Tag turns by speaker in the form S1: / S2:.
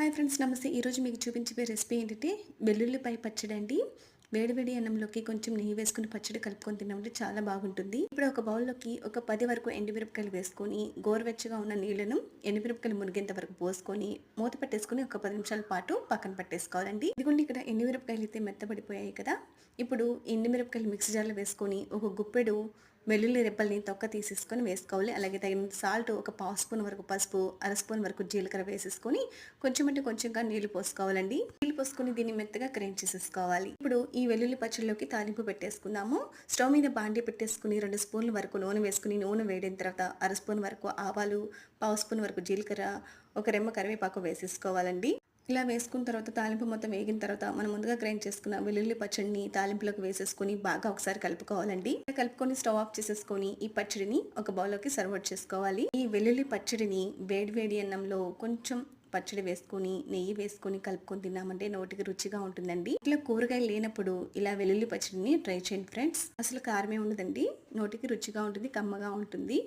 S1: Hi friends నమస్తే. ఈరోజు మీకు చూపించే రెసిపీ ఏంటంటే వెల్లుల్లిపాయ పచ్చడి అండి. వేడివేడి అన్నంలోకి కొంచెం నెయ్యి వేసుకుని పచ్చడి కలుపుకొని తిన్నామంటే చాలా బాగుంటుంది. ఇప్పుడు ఒక బౌల్లోకి ఒక పది వరకు ఎండుమిరపకాయలు వేసుకొని గోరువెచ్చగా ఉన్న నీళ్ళను ఎండుమిరపకాయలు మునిగేంత వరకు పోసుకొని మూత పెట్టేసుకుని ఒక పది నిమిషాల పాటు పక్కన పట్టేసుకోవాలండి. ఇదిగోండి ఇక్కడ ఎండుమిరపకాయలు అయితే మెత్తబడిపోయాయి కదా. ఇప్పుడు ఎండుమిరపకాయలు మిక్సీ జార్లో వేసుకొని ఒక గుప్పెడు వెల్లుల్లి రెప్పల్ని తొక్క తీసేసుకొని వేసుకోవాలి. అలాగే తగినంత సాల్ట్ ఒక పావు స్పూన్ వరకు పసుపు అర స్పూన్ వరకు జీలకర్ర వేసేసుకొని కొంచెం అంటే కొంచెంగా నీళ్ళు పోసుకోవాలండి. నీళ్ళు పోసుకొని దీన్ని మెత్తగా గ్రైండ్ చేసేసుకోవాలి. ఇప్పుడు ఈ వెల్లుల్లి పచ్చడిలోకి తాలింపు పెట్టేసుకుందాము. స్టవ్ మీద బాండి పెట్టేసుకుని రెండు స్పూన్ల వరకు నూనె వేసుకుని నూనె వేడిన తర్వాత అర స్పూన్ వరకు ఆవాలు పావు స్పూన్ వరకు జీలకర్ర ఒక రెమ్మ కరివేపాకు వేసేసుకోవాలండి. ఇలా వేసుకున్న తర్వాత తాలింపు మొత్తం వేగిన తర్వాత మనం ముందుగా గ్రైండ్ చేసుకున్న వెల్లుల్లి పచ్చడిని తాలింపులోకి వేసేసుకొని బాగా ఒకసారి కలుపుకోవాలండి. కలుపుకొని స్టవ్ ఆఫ్ చేసేసుకొని ఈ పచ్చడిని ఒక బౌల్లోకి సర్వ్ చేసుకోవాలి. ఈ వెల్లుల్లి పచ్చడిని వేడి వేడి అన్నంలో కొంచెం పచ్చడి వేసుకొని నెయ్యి వేసుకొని కలుపుకొని తిన్నామంటే నోటికి రుచిగా ఉంటుందండి. ఇట్లా కూరగాయలు లేనప్పుడు ఇలా వెల్లుల్లి పచ్చడిని ట్రై చేయండి ఫ్రెండ్స్. అసలు కారమే ఉండదండి. నోటికి రుచిగా ఉంటుంది కమ్మగా ఉంటుంది.